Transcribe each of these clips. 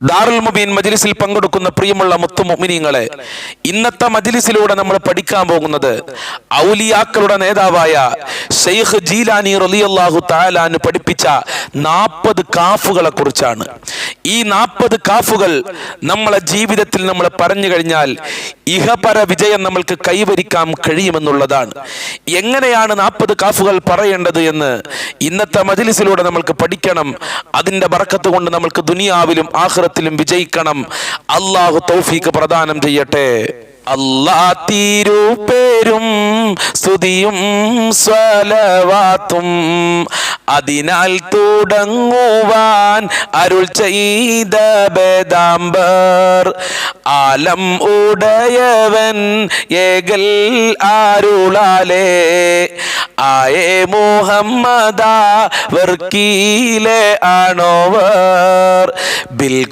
ദാറുൽ മുബീൻ മജ്ലിസിൽ പങ്കെടുക്കുന്ന പ്രിയമുള്ള മുത്തു മുഅ്മിനീങ്ങളെ ഇന്നത്തെ മജ്ലിസിലൂടെ നമ്മൾ പഠിക്കാൻ പോകുന്നത് ഔലിയാക്കളുടെ നേതാവായ ഷെയ്ഖ് ജീലാനി റളിയല്ലാഹു താലാന് പഠിപ്പിച്ച നാൽപ്പത് കാഫുകളെ കുറിച്ചാണ്. ഈ നാൽപ്പത് കാഫുകൾ നമ്മളെ ജീവിതത്തിൽ നമ്മൾ പറഞ്ഞു കഴിഞ്ഞാൽ ഇഹപര വിജയം നമ്മൾക്ക് കൈവരിക്കാൻ കഴിയുമെന്നുള്ളതാണ്. എങ്ങനെയാണ് നാൽപ്പത് കാഫുകൾ പറയേണ്ടത് എന്ന് ഇന്നത്തെ മജ്ലിസിലൂടെ നമ്മൾക്ക് പഠിക്കണം. അതിന്റെ ബറക്കത്ത് കൊണ്ട് നമ്മൾക്ക് ദുനിയാവിലും ആഖിറത്തിലും വിജയിക്കണം. അള്ളാഹു തൗഫീഖ് പ്രദാനം ചെയ്യട്ടെ. അല്ലാ സ്തുതിയും സ്വലവാത്തും. അതിനാൽ തുടങ്ങുവാൻ അരുൾ ചെയ്ത ബേദാംബർ ആലം ഉടയവൻ ഏകൽ ആരുളാലേ. ആയേ മുഹമ്മദ വർക്കീലെ ആണോവർ. ബിൽ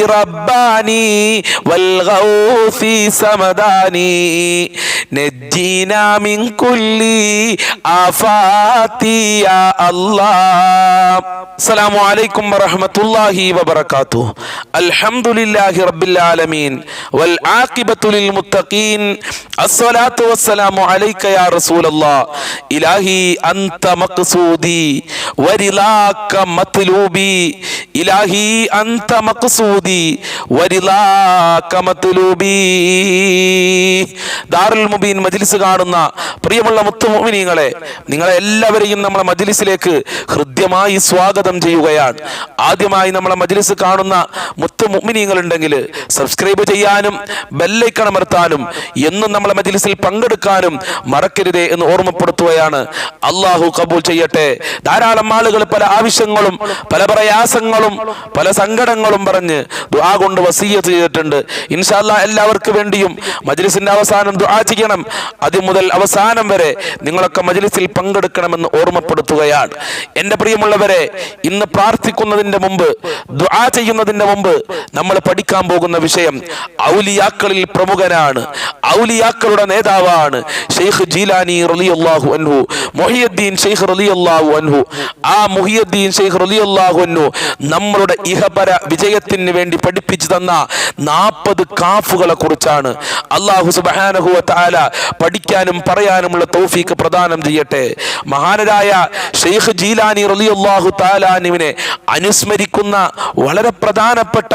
റബ്ബാനി വൽ ഗൗസി സമദാനി നജ്ജീന കുല്ലി ആഫാതി യാ അസ്സലാമു അലൈക്കും വറഹ്മത്തുള്ളാഹി വബറകാതുഹു. അൽഹംദുലില്ലാഹി റബ്ബിൽ ആലമീൻ. വൽ ആഖിബത്തു ലിൽ മുത്തഖീൻ. അസ്സലാത്തു വസ്സലാമു അലൈക യാ റസൂലല്ലാഹ്. ഇലാഹി അൻത മഖ്സൂദി വരിലാക മത്ലൂബി. ഇലാഹി അൻത മഖ്സൂദി വരിലാക മത്ലൂബി. ദാറുൽ മുബീൻ മജ്ലിസ് കാണുന്ന പ്രിയമുള്ള മുത്തു മുഅ്മിനീങ്ങളെ നിങ്ങളെ എല്ലാവരെയും നമ്മളെ മജ്ലിസിലേക്ക് ഹൃദ്യമായി സ്വാഗതം ചെയ്യുകയാണ്. ആദ്യമായി നമ്മളെ മജ്ലിസ് കാണുന്ന മുത്തു മുഅ്മിനീങ്ങൾ ഉണ്ടെങ്കിൽ സബ്സ്ക്രൈബ് ചെയ്യാനും ബെല്ലൈക്കൺ അമർത്താനും എന്നും നമ്മളെ മജ്ലിസിൽ പങ്കെടുക്കാനും മറക്കരുതേ എന്ന് ഓർമ്മപ്പെടുത്തുകയാണ്. അള്ളാഹു കബൂൽ ചെയ്യട്ടെ. ധാരാളം ആളുകൾ പല ആവശ്യങ്ങളും പല പ്രയാസങ്ങളും പല സങ്കടങ്ങളും പറഞ്ഞ് ദുആ കൊണ്ട് വസീയത്ത് ചെയ്തിട്ടുണ്ട്. ഇൻഷാല്ല എല്ലാവർക്കും വേണ്ടിയും മജ്ലിസിന്റെ അവസാനം ദുആ ചെയ്യണം. ആദ്യം മുതൽ അവസാനം വരെ നിങ്ങളൊക്കെ മജ്ലിസിൽ പങ്കെടുക്കണമെന്ന് ഓർമ്മപ്പെടുത്തുകയാണ്. എന്റെ പ്രിയമുള്ളവരെ ഇന്ന് പ്രാർത്ഥിക്കുന്നതിന്റെ മുമ്പ് ദുആ ചെയ്യുന്നതിന്റെ മുമ്പ് നമ്മൾ പഠിക്കാൻ പോകുന്ന വിഷയം ഔലിയാക്കളിൽ പ്രമുഖനാണ്. ഔലിയാക്കളുടെ നേതാവാണ് ഷെയ്ഖ് ജീലാനി റളിയല്ലാഹു അൻഹു മൊഹിയുദ്ദീൻ ഷെയ്ഖ് റളിയല്ലാഹു അൻഹു. ആ മൊഹിയുദ്ദീൻ ഷെയ്ഖ് റളിയല്ലാഹു അൻഹു നമ്മളുടെ ഇഹപര വിജയത്തിന് വേണ്ടി പഠിപ്പിച്ചു തന്ന നാൽപ്പത് കാഫുകളെ കുറിച്ചാണ്. അള്ളാഹു സുബ്ഹാനഹു വ തആല പഠിക്കാനും പറയാനുമുള്ള തൗഫീക്ക് പ്രദാനം ചെയ്യട്ടെ. മഹാനരായ ഷെയ്ഖ് ജീലാനി റളിയല്ലാഹു താലാനുവിനെ അനുസ്മരിക്കുന്ന വളരെ പ്രധാനപ്പെട്ട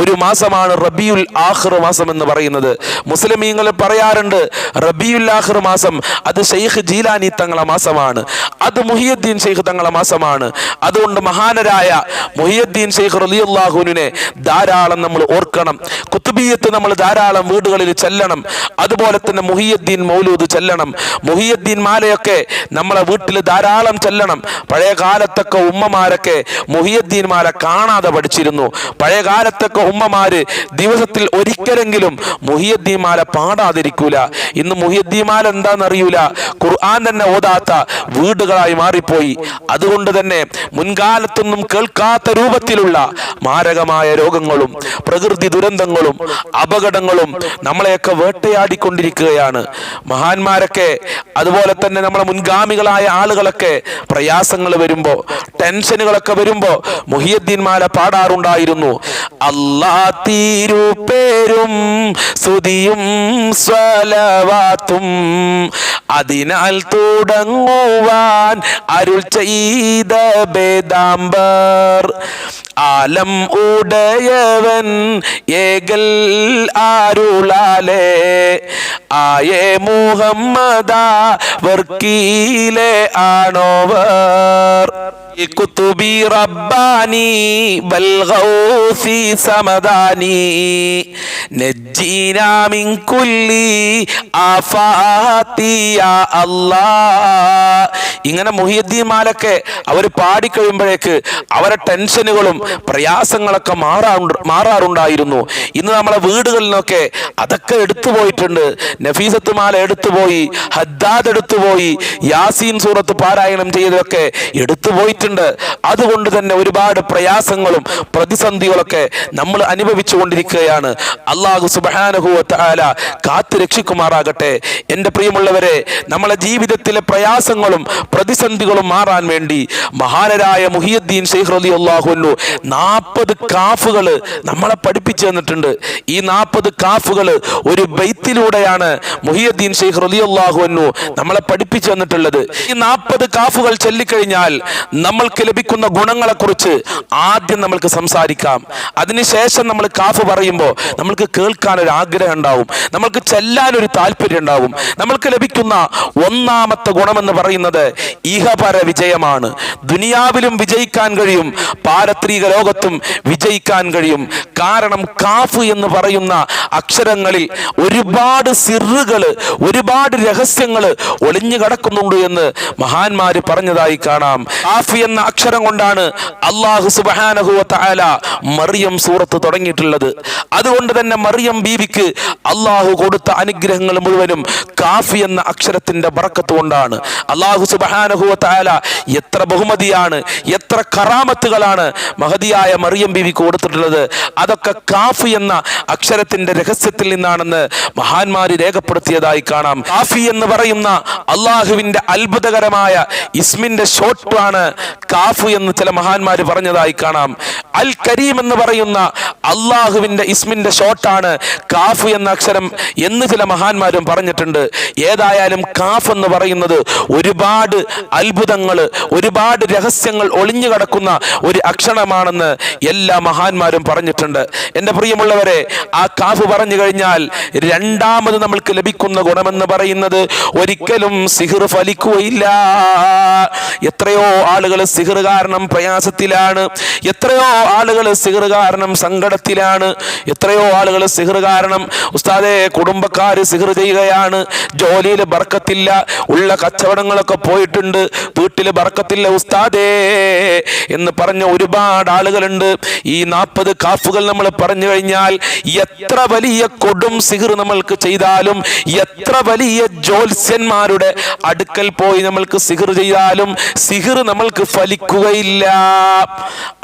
ഒരു മാസമാണ് റബിയുൽ ആഖിർ മാസം എന്ന് പറയുന്നത്. മുസ്ലിമീങ്ങൾ പറയാറുണ്ട് റബിയുല്ലാഹിർ മാസം അത് ഷെയ്ഖ് ജീലാനി തങ്ങളെ മാസമാണ്. അത് മുഹിയുദ്ദീൻ ഷെയ്ഖ് തങ്ങളെ മാസമാണ്. അതുകൊണ്ട് മഹാനരായ മുഹിയുദ്ദീൻ ഷെയ്ഖ് റളിയല്ലാഹുവിനെ ധാരാളം നമ്മൾ ഓർക്കണം. കുത്തുബിയത്ത് നമ്മൾ ധാരാളം വീടുകളിൽ ചെല്ലണം. അതുപോലെ തന്നെ മുഹിയുദ്ദീൻ മൗലൂദ് ചെല്ലണം. മുഹിയുദ്ദീൻ മാലയൊക്കെ നമ്മളെ വീട്ടിൽ ധാരാളം ചെല്ലണം. പഴയ കാലത്തൊക്കെ ഉമ്മമാരൊക്കെ മുഹിയുദ്ദീൻ മാല കാണാതെ പഠിച്ചിരുന്നു. പഴയ കാലത്തൊക്കെ ഉമ്മമാര് ദിവസത്തിൽ ഒരിക്കലെങ്കിലും മുഹിയുദ്ദീൻ മാല പാടാതിരിക്കൂല ഇന്ന് മുഹിയുദ്ദീൻ മാല എന്താണെന്ന് അറിയൂല ഖുർആൻ തന്നെ ഓതാത്ത വീടുകളായി മാറിപ്പോയി. അതുകൊണ്ട് തന്നെ മുൻകാലത്തൊന്നും കേൾക്കാത്ത രൂപത്തിലുള്ള മാരകമായ രോഗങ്ങളും പ്രകൃതി ദുരന്തങ്ങളും അപകടങ്ങളും നമ്മളെയൊക്കെ വേട്ടയാടിക്കൊണ്ടിരിക്കുകയാണ്. മഹാന്മാരൊക്കെ അതുപോലെ തന്നെ നമ്മളെ മുൻഗാമികളായ ആളുകളൊക്കെ പ്രയാസങ്ങൾ വരുമ്പോൾ ടെൻഷനുകളൊക്കെ വരുമ്പോൾ മുഹിയദ്ദീൻമാരെ പാടാറുണ്ടായിരുന്നു. അല്ലാ തീരുപേരും സ്തുതിയും സ്വലവാത്തും. അതിനാൽ തുടങ്ങുവാൻ അരുൾ ചെയ്ത ബേദാംബർ. ആലം ഉടയവൻ ഏകൽ ആരുളാലേ. ആയേ മുഹമ്മദ വർക്കീലെ ആണോവർ. ഇങ്ങനെ മുഹിയുദ്ദീൻമാരൊക്കെ അവർ പാടിക്കഴിയുമ്പോഴേക്ക് അവരെ ടെൻഷനുകളും പ്രയാസങ്ങളൊക്കെ മാറാ മാറാറുണ്ടായിരുന്നു. ഇന്ന് നമ്മളെ വീടുകളിൽ നിന്നൊക്കെ അതൊക്കെ എടുത്തു പോയിട്ടുണ്ട്. നഫീസത്ത് മാല എടുത്തുപോയി ഹദ്ദാദ് എടുത്തുപോയി യാസീൻ സൂറത്ത് പാരായണം ചെയ്തതൊക്കെ എടുത്തു പോയിട്ടുണ്ട്. പറഞ്ഞിട്ടുണ്ട് അതുകൊണ്ട് തന്നെ ഒരുപാട് പ്രയാസങ്ങളും പ്രതിസന്ധികളൊക്കെ നമ്മൾ അനുഭവിച്ചു കൊണ്ടിരിക്കുകയാണ് അള്ളാഹു സുബാനുഭവത്താല കാത്തു രക്ഷിക്കുമാറാകട്ടെ. എന്റെ പ്രിയമുള്ളവരെ നമ്മളെ ജീവിതത്തിലെ പ്രയാസങ്ങളും പ്രതിസന്ധികളും മാറാൻ വേണ്ടി മഹാനരായ മുഹിയുദ്ദീൻ ഷെയ്ഖ് റലി അള്ളാഹുല്ലു നാൽപ്പത് കാഫുകൾ നമ്മളെ പഠിപ്പിച്ചു തന്നിട്ടുണ്ട്. ഈ നാൽപ്പത് കാഫുകൾ ഒരു ബൈത്തിലൂടെയാണ് മുഹിയുദ്ദീൻ ഷെയ്ഖ് റലി അള്ളാഹുന്നു നമ്മളെ പഠിപ്പിച്ചു തന്നിട്ടുള്ളത്. ഈ നാൽപ്പത് കാഫുകൾ ചൊല്ലിക്കഴിഞ്ഞാൽ നമ്മൾക്ക് ലഭിക്കുന്ന ഗുണങ്ങളെക്കുറിച്ച് ആദ്യം നമ്മൾക്ക് സംസാരിക്കാം. അതിനുശേഷം നമ്മൾ കാഫ് പറയുമ്പോൾ നമ്മൾക്ക് കേൾക്കാൻ ഒരു ആഗ്രഹം ഉണ്ടാവും നമ്മൾക്ക് ചെല്ലാൻ ഒരു താല്പര്യം ഉണ്ടാവും നമ്മൾക്ക് ലഭിക്കുന്ന ഒന്നാമത്തെ ഗുണമെന്ന് പറയുന്നത് ഇഹപര വിജയമാണ് ദുനിയാവിലും വിജയിക്കാൻ കഴിയും. പാരത്രിക ലോകത്തും വിജയിക്കാൻ കഴിയും. കാരണം കാഫ് എന്ന് പറയുന്ന അക്ഷരങ്ങളിൽ ഒരുപാട് സിറുകൾ ഒരുപാട് രഹസ്യങ്ങൾ ഒളിഞ്ഞു കിടക്കുന്നുണ്ട് എന്ന് മഹാന്മാര് പറഞ്ഞതായി കാണാം. കാഫ് എന്ന അക്ഷരം കൊണ്ടാണ് അള്ളാഹു സുബാനഹുവ തആല മറിയം സൂറത്ത് തുടങ്ങിയിട്ടുള്ളത്. അതുകൊണ്ട് തന്നെ മറിയം ബീവിക്ക് അള്ളാഹു കൊടുത്ത അനുഗ്രഹങ്ങൾ മുഴുവനും കാഫി എന്ന അക്ഷരത്തിന്റെ ബറക്കത്ത് കൊണ്ടാണ്. അള്ളാഹു സുബാനഹുവ തആല എത്ര ബഹുമതിയാണ് എത്ര കറാമത്തുകളാണ് മഹതിയായ മറിയം ബീവിക്ക് കൊടുത്തിട്ടുള്ളത്. അതൊക്കെ കാഫി എന്ന അക്ഷരത്തിന്റെ രഹസ്യത്തിൽ നിന്നാണെന്ന് മഹാന്മാര് രേഖപ്പെടുത്തിയതായി കാണാം. കാഫി എന്ന് പറയുന്ന അള്ളാഹുവിന്റെ അത്ഭുതകരമായ ഇസ്മിന്റെ ഷോട്ടാണ് കാഫു എന്ന് ചില മഹാന്മാർ പറഞ്ഞതായി കാണാം. അൽ കരീം എന്ന് പറയുന്ന അള്ളാഹുവിന്റെ ഇസ്മിന്റെ ഷോട്ടാണ് കാഫ് എന്ന അക്ഷരം എന്ന് ചില മഹാന്മാരും പറഞ്ഞിട്ടുണ്ട്. ഏതായാലും കാഫ് എന്ന് പറയുന്നത് ഒരുപാട് അത്ഭുതങ്ങൾ ഒരുപാട് രഹസ്യങ്ങൾ ഒളിഞ്ഞു കിടക്കുന്ന ഒരു അക്ഷരമാണെന്ന് എല്ലാ മഹാന്മാരും പറഞ്ഞിട്ടുണ്ട്. എന്റെ പ്രിയമുള്ളവരെ ആ കാഫ് പറഞ്ഞു കഴിഞ്ഞാൽ രണ്ടാമത് നമ്മൾക്ക് ലഭിക്കുന്ന ഗുണമെന്ന് പറയുന്നത് ഒരിക്കലും സിഹിർ ഫലിക്കുകയില്ല. എത്രയോ ആളുകൾ സിഹിർ കാരണം പ്രയാസത്തിലാണ്. എത്രയോ ആളുകൾ സിഹർ കാരണം സങ്കടത്തിലാണ്. എത്രയോ ആളുകൾ സിഹർ കാരണം ഉസ്താദെ കുടുംബക്കാർ സിഹർ ചെയ്യുകയാണ്. ജോലിയിൽ ബർക്കത്തില്ല. ഉള്ള കച്ചവടങ്ങളൊക്കെ പോയിട്ടുണ്ട്. വീട്ടിൽ ബർക്കത്തില്ല ഉസ്താദേ എന്ന് പറഞ്ഞ ഒരുപാട് ആളുകളുണ്ട്. ഈ നാൽപ്പത് കാഫുകൾ നമ്മൾ പറഞ്ഞു കഴിഞ്ഞാൽ എത്ര വലിയ കൊടും സിഹർ നമ്മൾക്ക് ചെയ്താലും എത്ര വലിയ ജ്യോത്സ്യന്മാരുടെ അടുക്കൽ പോയി നമ്മൾക്ക് സിഹർ ചെയ്താലും സിഹിർ നമ്മൾക്ക് ഫലിക്കുകയില്ല.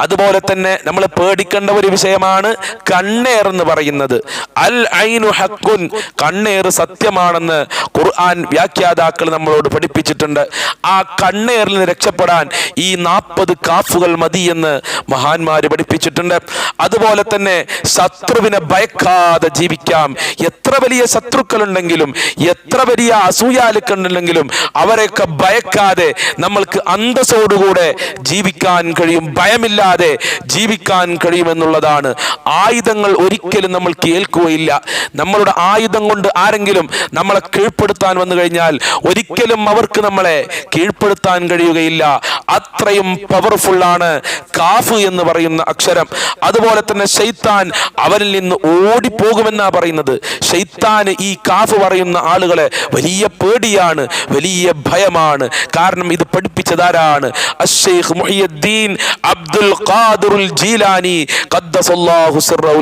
അതുപോലെ തന്നെ നമ്മൾ പേടിക്കേണ്ട ഒരു വിഷയമാണ് കണ്ണേർ എന്ന് പറയുന്നത്. അൽ ഐനു ഹക്കുൻ കണ്ണേർ സത്യമാണെന്ന് ഖുർആൻ വ്യാഖ്യാതാക്കൾ നമ്മളോട് പഠിപ്പിച്ചിട്ടുണ്ട്. ആ കണ്ണേറിൽ നിന്ന് രക്ഷപ്പെടാൻ ഈ നാൽപ്പത് കാഫുകൾ മതി എന്ന് മഹാന്മാര് പഠിപ്പിച്ചിട്ടുണ്ട്. അതുപോലെ തന്നെ ശത്രുവിനെ ഭയക്കാതെ ജീവിക്കാം. എത്ര വലിയ ശത്രുക്കളുണ്ടെങ്കിലും എത്ര വലിയ അസൂയാലുക്കളുണ്ടെങ്കിലും അവരെയൊക്കെ ഭയക്കാതെ നമ്മൾക്ക് അന്തസ്സോടുകൂടെ ജീവിക്കാൻ കഴിയും. ഭയമില്ലാതെ ജീവിക്കാൻ കഴിയുമെന്നുള്ളതാണ്. ആയുധങ്ങൾ ഒരിക്കലും നമ്മൾ കേൾക്കുകയില്ല. നമ്മളുടെ ആയുധം കൊണ്ട് ആരെങ്കിലും നമ്മളെ കീഴ്പ്പെടുത്താൻ വന്നു കഴിഞ്ഞാൽ ഒരിക്കലും അവർക്ക് നമ്മളെ കീഴ്പ്പെടുത്താൻ കഴിയുകയില്ല. അത്രയും പവർഫുൾ ആണ്. കാഫ് എന്ന് പറയുന്ന അക്ഷരം. അതുപോലെ തന്നെ ഷെയ്ത്താൻ അവരിൽ നിന്ന് ഓടിപ്പോകുമെന്നാ പറയുന്നത്. ഷെയ്ത്താൻ ഈ കാഫ് പറയുന്ന ആളുകളെ വലിയ പേടിയാണ് വലിയ ഭയമാണ്. കാരണം ഇത് പഠിപ്പിച്ചതാരാണ് മുഹിയുദ്ദീൻ അബ്ദുൽ ഖാദിറുൽ ജീലാനി.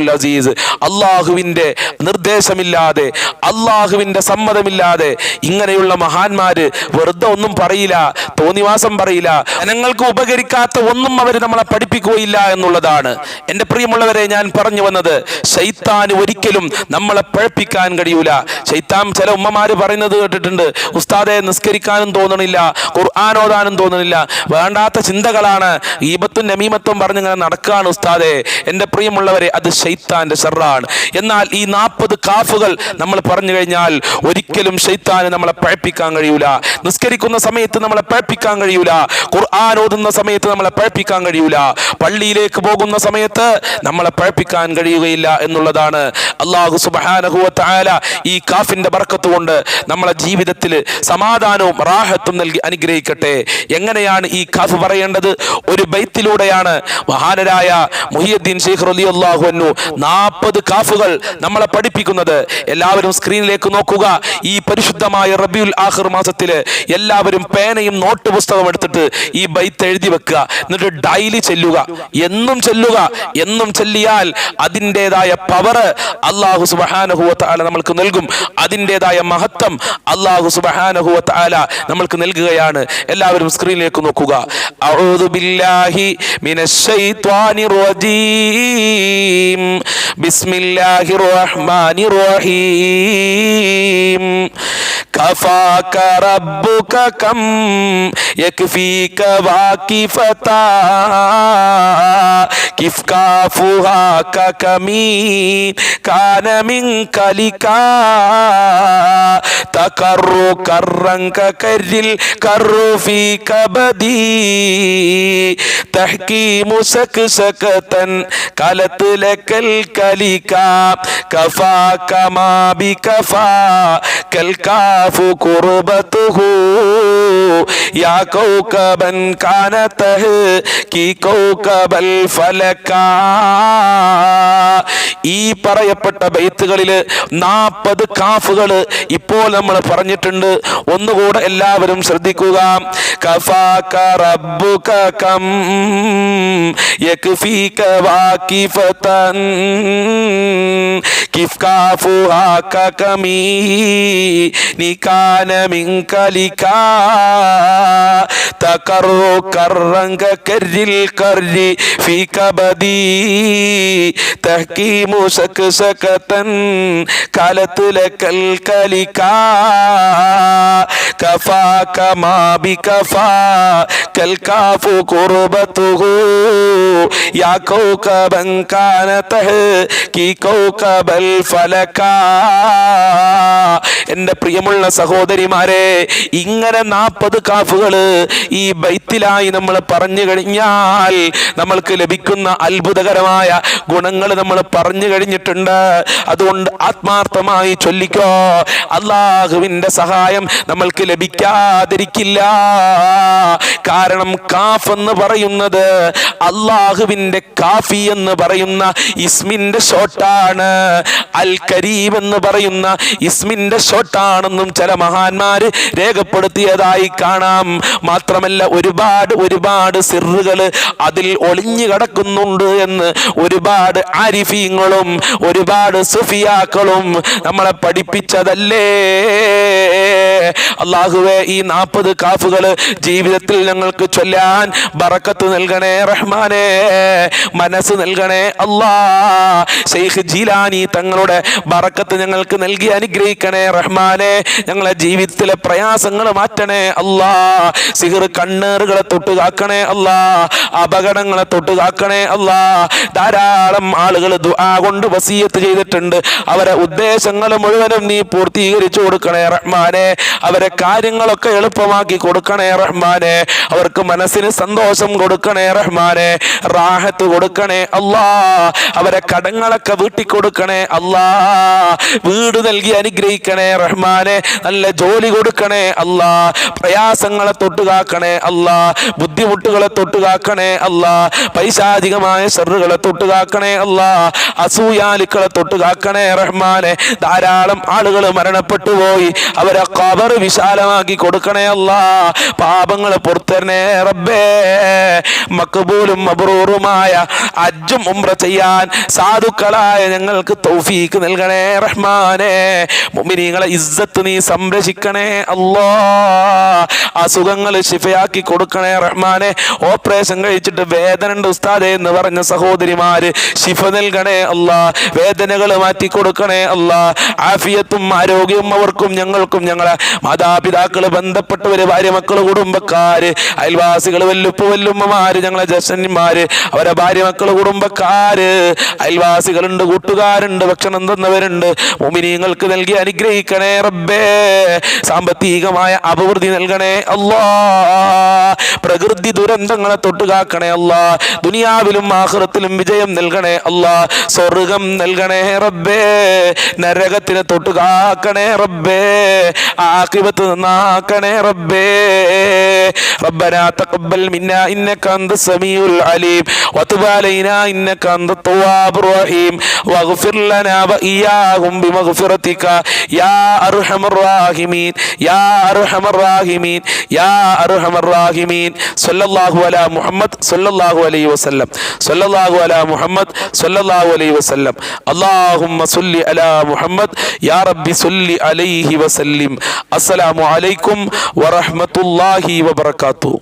അസീസ്. അള്ളാഹുവിന്റെ നിർദ്ദേശമില്ലാതെ അള്ളാഹുവിന്റെ സമ്മതമില്ലാതെ ഇങ്ങനെയുള്ള മഹാന്മാര് വെറുതെ ഒന്നും പറയില്ല തോന്നിവാസം പറയില്ല ജനങ്ങൾക്ക് ഉപകരിക്കാത്ത ഒന്നും അവർ നമ്മളെ പഠിപ്പിക്കുകയില്ല എന്നുള്ളതാണ്. എന്റെ പ്രിയമുള്ളവരെ ഞാൻ പറഞ്ഞു വന്നത് ശൈത്താന് ഒരിക്കലും നമ്മളെ പഴപ്പിക്കാൻ കഴിയൂല. ശൈത്താൻ ചില ഉമ്മമാര് പറയുന്നത് കേട്ടിട്ടുണ്ട് ഉസ്താദെ നിസ്കരിക്കാനും തോന്നണില്ല ഖുർആാനോദാനും തോന്നണില്ല വേണ്ടാത്ത ചിന്തകളാണ്. ഈപത്തും നമീമത്വം പറഞ്ഞിങ്ങനെ നടക്കുകയാണ് ഉസ്താദെ. എന്റെ പ്രിയമുള്ളവരെ അത് ശൈത്താന്റെ ഷെറാണ് എന്നാൽ ഈ നാൽപ്പത് കാഫുകൾ നമ്മൾ പറഞ്ഞു കഴിഞ്ഞാൽ ഒരിക്കലും ശൈത്താന് നമ്മളെ പഴപ്പിക്കാൻ കഴിയൂല. നിസ്കരിക്കുന്ന സമയത്ത് നമ്മളെ പഴപ്പിക്കാൻ കഴിയൂല. ഖുർആൻ ഓതുന്ന സമയത്ത് നമ്മളെ പഴപ്പിക്കാൻ കഴിയൂല. പള്ളിയിലേക്ക് പോകുന്ന സമയത്ത് നമ്മളെ പഴപ്പിക്കാൻ കഴിയുകയില്ല എന്നുള്ളതാണ്. അള്ളാഹു സുബാനഹുല ഈ കാഫിന്റെ ബർക്കത്ത് കൊണ്ട് നമ്മളെ ജീവിതത്തിൽ സമാധാനവും റാഹത്തും നൽകി അനുഗ്രഹിക്കട്ടെ. എങ്ങനെയാണ് ഈ കാഫ് പറയേണ്ടത്? ഒരു ബൈത്തിലൂടെയാണ് മഹാനരായ മുഹിയുദ്ദീൻ ഷെയ്ഖ് റലി റളിയല്ലാഹു അൻഹു നാൽപ്പത് കാഫുകൾ നമ്മളെ പഠിപ്പിക്കുന്നത്. എല്ലാവരും സ്ക്രീനിലേക്ക് നോക്കുക. ഈ പരിശുദ്ധമായ റബിയുൽ ആഹിർ മാസത്തിൽ എല്ലാവരും പേനയും നോട്ട് പുസ്തകം എടുത്തിട്ട് ഈ ബൈത്ത് എഴുതി വെക്കുക. എന്നിട്ട് ഡയലി ചെല്ലുക. എന്നും ചെല്ലുക. എന്നും ചെല്ലിയാൽ അതിന്റെതായ പവർ അള്ളാഹു സുബഹാനഹുവത്താല നമ്മൾക്ക് നൽകും. അതിന്റെതായ മഹത്വം അള്ളാഹു സുബഹാനഹുവത്താല നമ്മൾക്ക് നൽകുകയാണ്. എല്ലാവരും സ്ക്രീനിലേക്ക് നോക്കുക. ബിസ്മില്ലാഹിർ റഹ്മാനിർ റഹീം. കഫാക റബ്ബുക കം യക്ഫീക واكفتا كيف كافها ككمين كان കറു കറങ്ക കരിൽ കറു ഫീ കബദി. തഹ്കീമു സക് സകതൻ കലത്ത് ലക്കൽ കലിക. കഫാ കമാ ബി കഫാ. കൽ കാഫു കുർബതുഹു യാ കൗകബൻ കാനതഹ് കി കൗകബൽ ഫലക. ഈ പറയപ്പെട്ട ബൈത്തുകളിൽ നാൽപ്പത് കാഫുകൾ ഇപ്പോൾ നമ്മൾ പറഞ്ഞിട്ടുണ്ട്. ഒന്നുകൂടെ എല്ലാവരും ശ്രദ്ധിക്കുക. കഫാക റബ്ബുക കം كفاك ما بكفا كالكاف قربته يا كوكبا كانته كي كوكب الفلكا എന്റെ പ്രിയമുള്ള സഹോദരിമാരെ ഇങ്ങനെ നാൽപ്പത് കാഫുകള് ഈ ബൈത്തിലായി നമ്മൾ പറഞ്ഞു കഴിഞ്ഞാൽ നമ്മൾക്ക് ലഭിക്കുന്ന അത്ഭുതകരമായ ഗുണങ്ങൾ നമ്മൾ പറഞ്ഞു കഴിഞ്ഞിട്ടുണ്ട് അതുകൊണ്ട് ആത്മാർത്ഥമായി ചൊല്ലിക്കോ അള്ളാഹുവിന്റെ സഹായം നമ്മൾക്ക് ലഭിക്കാതിരിക്കില്ല. കാരണം കാഫ് എന്ന് പറയുന്നത് അള്ളാഹുവിന്റെ കാഫി എന്ന് പറയുന്ന ഇസ്മിന്റെ ഷോട്ടാണ്. അൽ കരീം എന്ന് പറയുന്ന ഇസ്മിന്റെ ഷോട്ടാണെന്നും ചില മഹാന്മാര് രേഖപ്പെടുത്തിയതായി കാണാം. മാത്രമല്ല ഒരുപാട് ഒരുപാട് സിറുകൾ അതിൽ ഒളിഞ്ഞു കിടക്കുന്നുണ്ട് എന്ന് ഒരുപാട് ആരിഫീങ്ങളും ഒരുപാട് സുഫിയാക്കളും നമ്മളെ പഠിപ്പിച്ചതല്ലേ? അള്ളാഹുവെ ഈ നാൽപ്പത് കാഫുകൾ ജീവിതത്തിൽ ഞങ്ങൾക്ക് ചൊല്ലാൻ ബറക്കത്ത് നൽകണേ റഹ്മാനെ. മനസ്സ് നൽകണേ അല്ലാ ഷെയ്ഖ് ജീലാനി തങ്ങളുടെ ബറക്കത്ത് ഞങ്ങൾക്ക് നൽകി അനുഗ്രഹിക്കണേ റഹ്മാനെ. ഞങ്ങളെ ജീവിതത്തിലെ പ്രയാസങ്ങൾ മാറ്റണേ അല്ലാ സിഹർ കണ്ണേറുകളെ തൊട്ട് കാക്കണേ അല്ലാ അപകടങ്ങളെ തൊട്ട് കാക്കണേ അല്ലാ ധാരാളം ആളുകൾ കൊണ്ട് വസീയത്ത് ചെയ്തിട്ടുണ്ട്. അവരെ ഉദ്ദേശങ്ങൾ മുഴുവനും നീ പൂർത്തീകരിച്ചു കൊടുക്കണേ. റഹ്മാനെ. അവരെ കാര്യങ്ങളൊക്കെ എളുപ്പമാക്കി കൊടുക്കണേ റഹ്മാനെ. അവർക്ക് മനസ്സിന് സന്തോഷം കൊടുക്കണേ റഹ്മാനെ. റാഹത്ത് കൊടുക്കണേ അല്ലാ. അവരെ കടങ്ങളൊക്കെ വീട്ടി കൊടുക്കണേ അല്ലാ. വീട് നൽകി അനുഗ്രഹിക്കണേ റഹ്മാനെ. നല്ല ജോലി കൊടുക്കണേ അല്ലാ. പ്രയാസങ്ങളെ തൊട്ടുകാക്കണേ അല്ലാ. ബുദ്ധിമുട്ടുകളെ തൊട്ടുകാക്കണേ അല്ലാ. പൈശാചികമായ ഷെറുകളെ തൊട്ടുകാക്കണേ അല്ലാ. അസൂയാലുക്കളെ തൊട്ടുകാക്കണേ റഹ്മാനെ. ധാരാളം ആളുകൾ മരണപ്പെട്ടു പോയി. അവരെ കബർ വിശാലമാക്കി കൊടുക്കണേ അല്ല. പാപങ്ങൾ പുറത്തരണേ റബ്ബേ. മക്ബൂലും മബ്രൂറുമായ അജ്ജും ഉംറ ചെയ്യാൻ സാധുക്കളായ ഞങ്ങൾക്ക് തൗഫീക്ക് നൽകണേ റഹ്മാനെ. മുഅ്മിനീങ്ങളെ ഇസ്സത്ത് നീ സംരക്ഷിക്കണേ അല്ലാ. അസുഖങ്ങൾ ശിഫയാക്കി കൊടുക്കണേ റഹ്മാനെ. ഓപ്പറേഷൻ കഴിച്ചിട്ട് വേദന ഉണ്ട് ഉസ്താദെ എന്ന് പറഞ്ഞ സഹോദരിമാര് ശിഫ നൽകണേ അല്ലാ. വേദനകൾ മാറ്റി കൊടുക്കണേ അല്ലാ. ആഫിയത്തും ആരോഗ്യവും അവർക്കും ഞങ്ങൾക്കും ഞങ്ങളെ മാതാപിതാക്കൾ ബന്ധപ്പെട്ടവര് ഭാര്യ മക്കൾ കുടുംബക്കാര് അയൽവാസികൾ വല്ലുപ്പ് വല്ലുമ്മമാര് ഞങ്ങളെ ജസന്മാര് അവരെ ഭാര്യ മക്കൾ കുടുംബക്കാര് അയൽവാസികളുണ്ട് കൂട്ടുകാരുണ്ട് ഭക്ഷണം തന്നവരുണ്ട്. മുമിനീങ്ങൾക്ക് നൽകി അനുഗ്രഹിക്കണേ റബ്ബേ. സാമ്പത്തികമായ അഭിവൃദ്ധി നൽകണേ അല്ലാ. പ്രകൃതി ദുരന്തങ്ങളെ തൊട്ടുകാക്കണേ അല്ലാ. ദുനിയാവിലും ആഹ്റത്തിലും വിജയം നൽകണേ അല്ലാ. സ്വർഗം നൽകണേ റബ്ബേ. നരകത്തിനെ തൊട്ട് കാക്കണേ റബ്ബേ ആക്കിബത്ത് നന്നാക്കണേ റബ്ബേ ربنا تقبل منا انك انت السميع العليم وتب علينا انك انت التواب الرحيم واغفر لنا واياهم بمغفرتك يا ارحم الراحمين يا ارحم الراحمين يا ارحم الراحمين صلى الله على محمد صلى الله عليه وسلم صلى الله على محمد صلى الله عليه وسلم اللهم صل على محمد يا رب صل عليه അലൈഹി വസല്ലിം. അസ്സലാമു അലൈക്കും വറഹ്മത്തുള്ളാഹി വബർക്കാത്തു